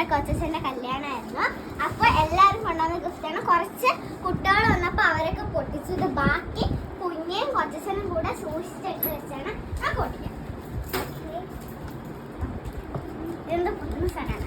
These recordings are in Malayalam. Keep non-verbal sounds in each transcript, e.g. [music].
നമ്മുടെ കൊച്ചച്ഛന്റെ കല്യാണമായിരുന്നു. അപ്പൊ എല്ലാവരും കൊണ്ടുവന്ന ഗിഫ്റ്റ് ആണ്. കുറച്ച് കുട്ടികൾ വന്നപ്പോ അവരൊക്കെ പൊട്ടിച്ചത് ബാക്കി കുഞ്ഞേയും കൊച്ചച്ഛനും കൂടെ സൂക്ഷിച്ചെടുത്ത് വെച്ചാണ് ആ പൊട്ടിക്കാം എന്ത് പൊട്ടുന്ന സ്ഥലമാണ്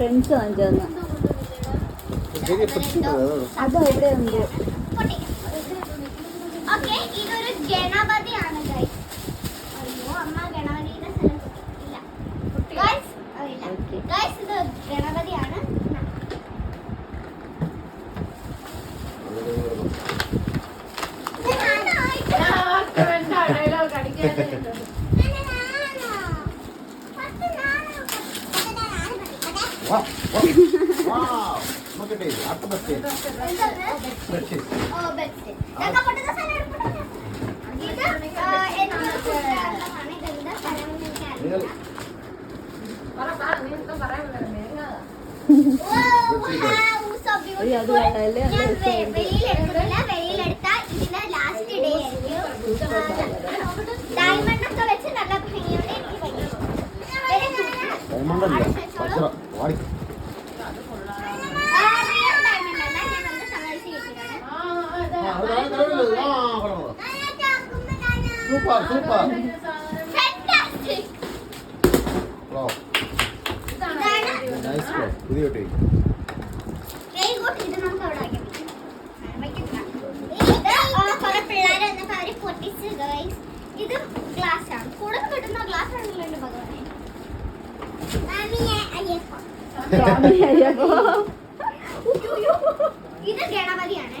ഫ്രണ്ട്സ് വാങ്ങിച്ചു തന്നു അതോ ഇവിടെ വെളിയിലെടുത്താ ഇതിന്റെ ലാസ്റ്റ് ഡേ ഡയമണ്ട് ഒക്കെ വെച്ച് നല്ല ഭംഗിയോടെ എനിക്ക് ഭംഗി സൂപ്പർ സൂപ്പർ നൈസ് ബ്രോ പുതിയ കുട്ടി ഇത് ഗ്ലാസ് ആണ് കൂടുതൽ കിട്ടുന്ന ഗ്ലാസ് ആണല്ലോ എന്റെ ഭഗവാനെ ഇത് ഗണപതിയാണ്.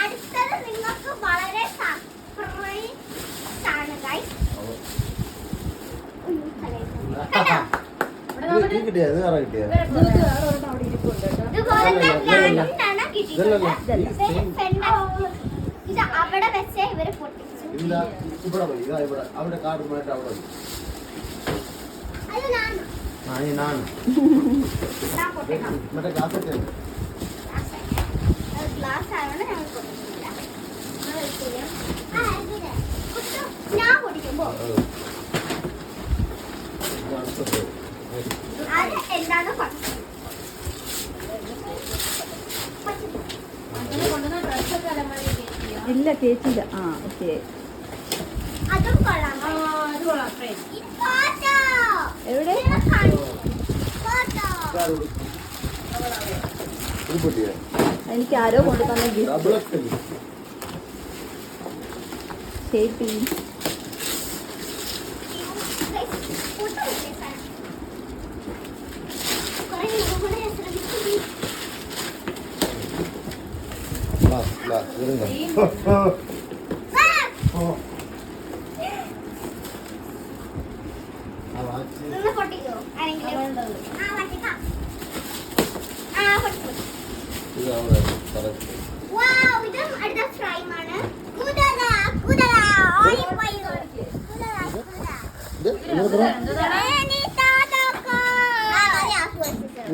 അടുത്തത് നിങ്ങൾക്ക് വളരെ സർപ്രൈസ് ആണ് ഗൈസ് ഇത് അവിടെ വെച്ചേ ഇവർ പൊട്ടിച്ചു. ഇവിടെ ഇവിടെ. അവിടെ കാർഡ് അവിടെ ನಾನು ನಾನು ಮತ್ತೆ ಗ್ಲಾಸ್ ഒക്കെ. ഞാൻ എന്താണ് ഇല്ല ചേച്ചിയില്ല ആ ഓക്കെ അതും കൊള്ളാം. അത് കൊള്ളാം. പൊട്ടിയോ എനിക്ക് ആരോ കൊണ്ടു തന്ന ഗിഫ്റ്റ് ഡബിൾ എക്സ്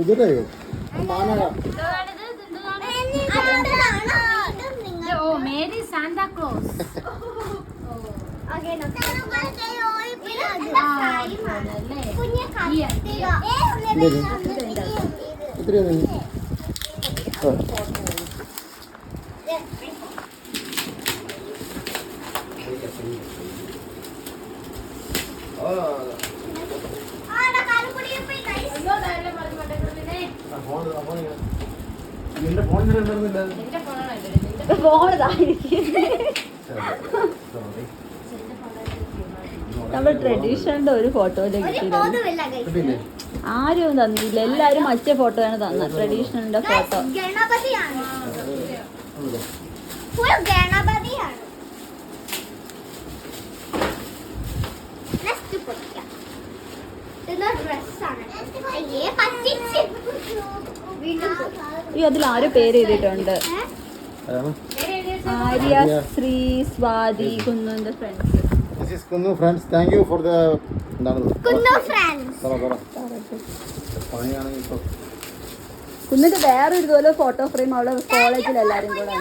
കുതിരയോ മാനക ഇതാണിത്, ഇതെന്താണ്? അതെന്താണോ ഇതും ഇത് നിങ്ങൾ ഓ മേരി സാന്താ ക്ലോസ് ഓക്കേ [laughs] നിന്റെ ഫോൺ നമ്മൾ ട്രഡീഷണലിന്റെ ഒരു ഫോട്ടോയിൽ കിട്ടിയില്ലേ? ആരും തന്നില്ല എല്ലാരും മറ്റേ ഫോട്ടോയാണ് തന്നത്. ട്രഡീഷണലിന്റെ ഫോട്ടോ ഗണപതിയാണ്. ഇത് ഡ്രസ്സാണ് അയ്യേ പറ്റിച്ച്. വീണ്ടും അതിൽ ആര് പേര് എഴുതിയിട്ടുണ്ട്? Arya Sree Swathi കുന്നുന്റെ friends This is Kunu friends. Thank for the എന്താണ്? കുന്നു ഫ്രണ്ട്സ് പണിയാണെങ്കിൽ ഇപ്പൊ. കുന്നിന്റെ വേറെ ഇതുപോലെ ഫോട്ടോ ഫ്രെയിം അവിടെ കോളേജിൽ എല്ലാരും കൂടെ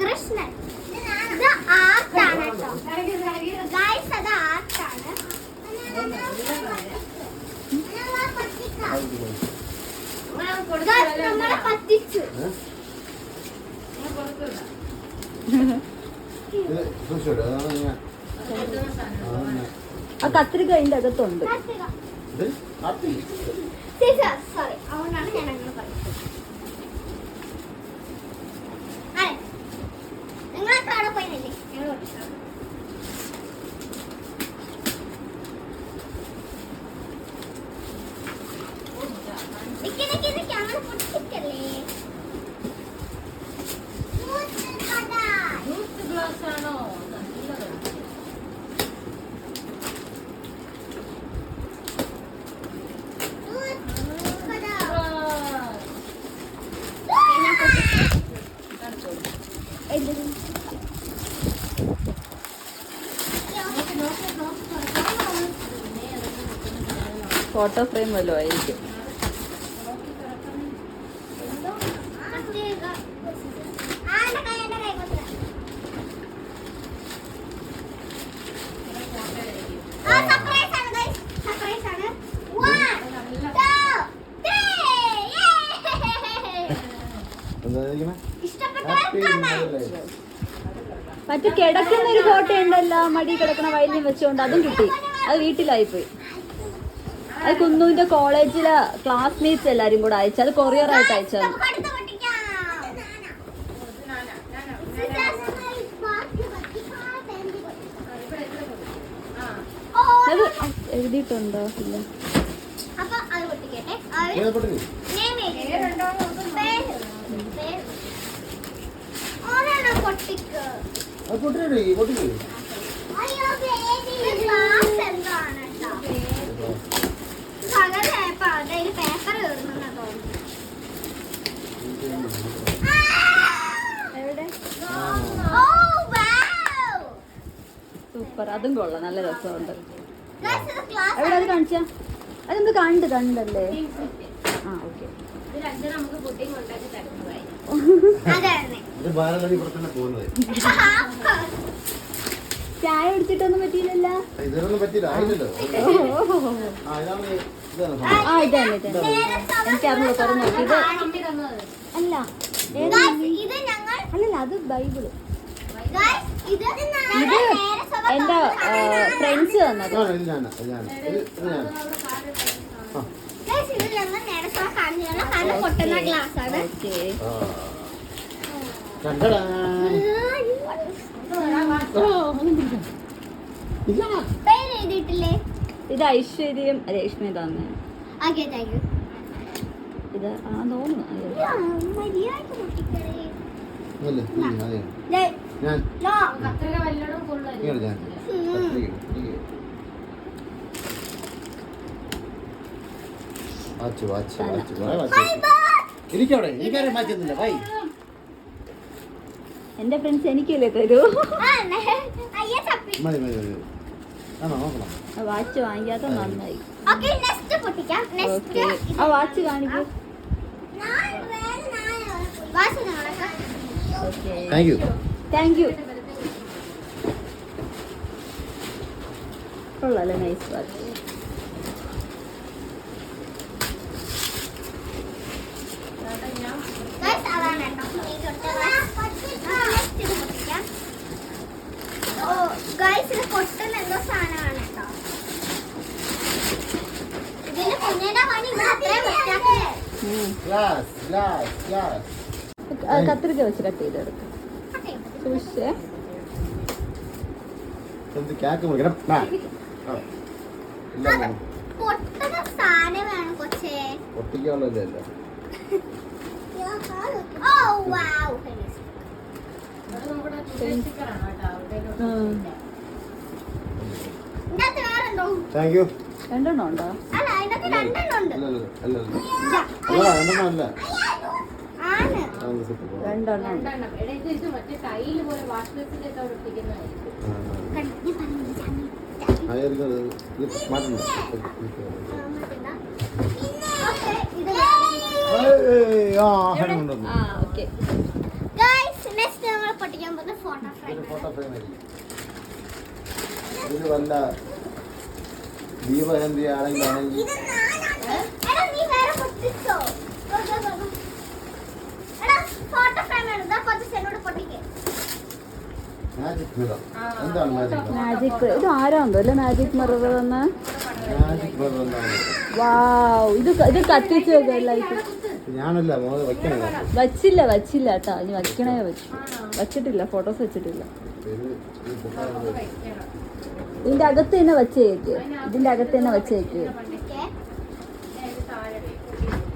കൃഷ്ണൻ ഇത് ആർട്ടാണ് കേട്ടോ ഗൈസ് അത് ആർട്ടാണ് ഞാൻ കൊടുക്കില്ല, ഗൈസ് അല്ലേ, നമ്മളെ അമ്മ? പറ്റിച്ചു ഞാൻ കൊടുക്കില്ല. ഇത് സൂക്ഷിച്ചോട്ടെ അതാണ് ഞാൻ അത് കൊടുക്കുന്ന സാധനം. അതാണ് ആ കത്രിക അതിന്റെ അകത്തുണ്ട്. ഫോട്ടോ ഫ്രെയിം വല്ലതും ആയിരിക്കും. മറ്റു കിടക്കുന്ന ഒരു ഫോട്ടോ ഉണ്ടല്ലോ മടി കിടക്കുന്ന വയലിൻ വെച്ചുകൊണ്ട് അതും കിട്ടി. അത് വീട്ടിലായിപ്പോയി. അത് കുന്നുവിന്റെ കോളേജിലെ ക്ലാസ്മേറ്റ്സ് എല്ലാരും കൂടെ അയച്ചു അത് കൊറിയർ ആയിട്ട് അയച്ചത്. അത് എഴുതിയിട്ടുണ്ടോ ഇല്ല അപ്പൊ അത് പൊട്ടിക്കട്ടെ. ഏതപ്പെട്ടില്ലേ ഓരാണോ പൊട്ടിക്ക്? പേപ്പർ കയറുന്ന തോന്നുന്നു എവിടെ? ഓ വൗ സൂപ്പർ അതും കൊള്ളാം. നല്ല രസമുണ്ട്. എവിടെ അത് കാണിച്ചാ? അതെന്ത് കണ്ട് കണ്ടല്ലേ? ആ ഓക്കെ ഇത് ബാലനടി പുറത്തന്നെ പോകുന്നത് ചായ കുടിച്ചിട്ടൊന്നും പറ്റിയില്ലല്ലോ? ഇതിനൊന്നും പറ്റില്ല ആയില്ലല്ലോ. ആ ഇതാണ് ഇതാണ് എനിക്ക് അറിഞ്ഞു തുറന്നു നോക്കി ഇത് അല്ല അല്ലല്ല അത് ബൈബിൾ. ഇത് എന്റെ ഫ്രണ്ട്സ് തന്നത്. ഗ്ലാസ് ആണ്. ഇത് ഐശ്വര്യം രേഷ്മ തന്നെ ഇത് ആ തോന്നുന്നു. Watch watch watch watch. ഇരിക്കവിടെ എനിക്കാരും മാറ്റുന്നില്ല ബൈ. എന്റെ ഫ്രണ്ട്സ് എനിക്കല്ലേ തരൂ? അയ്യ തപ്പി. മതി മതി മതി. ആ വാച്ച് വാങ്ങിക്കാത്ത നന്നായി. ഓക്കെ നെക്സ്റ്റ് പൊട്ടിക്കാം. നെക്സ്റ്റ് ആ വാച്ച് കാണിക്കൂ. വാച്ച് നിങ്ങളൊക്കെ okay. Thank you thank you കൊള്ളാല്ലേ നൈസ് വാച്ച് ഗൈസ് അതാണ് കേട്ടോ ഈ തൊട്ട നെക്സ്റ്റ് ഇത് പൊട്ടിക്കാം ഓ ഗൈസ് ഇത് പൊട്ടുന്ന എന്തോ സാധനമാണ് കേട്ടോ. ഇതിന് കുഞ്ഞിന്റെ പണി ഇവിടെ അത്രയും ഗ്ലാസ് കത്രിക വെച്ച് കട്ട് ചെയ്തെടുക്കും. സൂക്ഷിച്ചേ. എന്ത് കേക്ക് മുറിക്കണം? പൊട്ടിക്കാനുള്ളതല്ല ഓ വാവ്. താങ്ക് യു രണ്ടെണ്ണം ഉണ്ടോ? രണ്ടെണ്ണം ഉണ്ട്. അല്ല അല്ല അല്ല അല്ല അല്ല രണ്ടെണ്ണം അല്ല. ആണ്. ആ, ഓക്കേ, ഇത് ഏയ്, ആ ഹെഡ് കൊണ്ടുവന്നു ആ ഓക്കെ ഗൈസ് നെക്സ്റ്റ് നമ്മൾ പൊട്ടിക്കാൻ പോകുന്ന ഫോട്ടോ ഫ്രെയിം ഫോട്ടോ ഫ്രെയിം ആയിരിക്കും. ഇതിൽ വല്ല ദീപകന്തി ആണെങ്കിൽ ആണെങ്കിൽ ഇത് ഇതാ മാജിക് ഇത് ആരാണ്ടോ അല്ലേ മാജിക് മിറർ എന്ന് വാവ് ഇത് ഇത് കത്തിച്ച് ലൈറ്റ് ഞാനല്ല വച്ചില്ല വച്ചില്ല കേട്ടോ. ഇനി വയ്ക്കണേ വെച്ചു വച്ചിട്ടില്ല ഫോട്ടോസ് വെച്ചിട്ടില്ല. ഇതിന്റെ അകത്ത് തന്നെ വച്ചേക്ക് ഇതിന്റെ അകത്ത് തന്നെ വച്ചേക്ക് ഓക്കേ [laughs]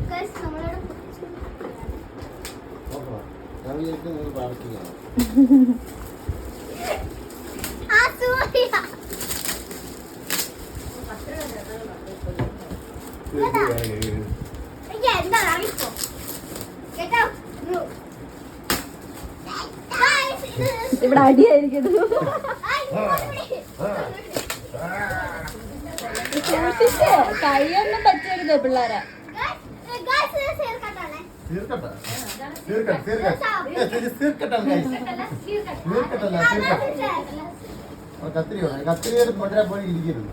[laughs] ഗൈസ് നമ്മളിവിടെ പൊട്ടിച്ചു ഓഹോ ഞാൻ വിചാരിക്കും നിങ്ങൾ പ്രാർത്ഥിക്കണം ആ സൂര്യ എനിക്ക് എന്താ അറിയിപ്പോ കേട്ടോ Guys, ഇത് ഇവിടെ അടിയായിരിക്കും ആ, ഇങ്ങോട്ട് വിളി. സൂക്ഷിച്ചേ കൈയൊന്നും പറ്റരുത് പിള്ളേരെ കത്തിരി കത്തിരിയുടെ കൊണ്ടുവരാൻ പോയി ഇരിക്കരുത്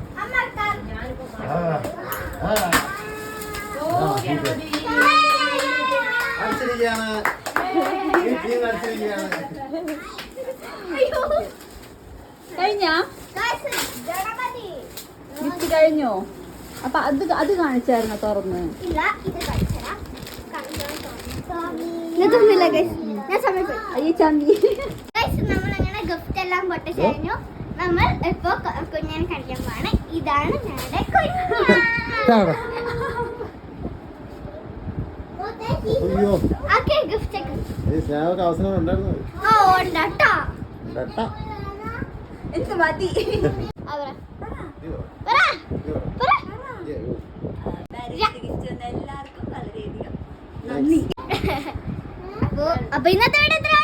അടിച്ചിരിക്കുകയാണ് ഈ ടീം അടിച്ചിരിക്കുകയാണ് അയ്യോ. കഴിഞ്ഞാ? വിത്ത് കഴിഞ്ഞോ? അപ്പൊ അത് അത് കാണിച്ചായിരുന്നോ തുറന്ന്? ചന്തി Guys, നമ്മളങ്ങനെ ഗിഫ്റ്റ് എല്ലാം പൊട്ടിച്ച് കഴിഞ്ഞു. നമ്മൾ ഇപ്പൊ കുഞ്ഞിനെ കഴിക്കാൻ പോവാണ്. ഇതാണ് ഞങ്ങളുടെ ഇതാണോ? അയ്യോ ഓക്കെ ഗിഫ്റ്റ് ഈ സ്നേഹമൊക്കെ അവസരം ഉണ്ടായിരുന്നു മതി? എല്ലാവർക്കും വളരെയധികം നന്ദി. അപ്പൊ ഇന്നത്തെ ഇന്നത്തെ വീഡിയോ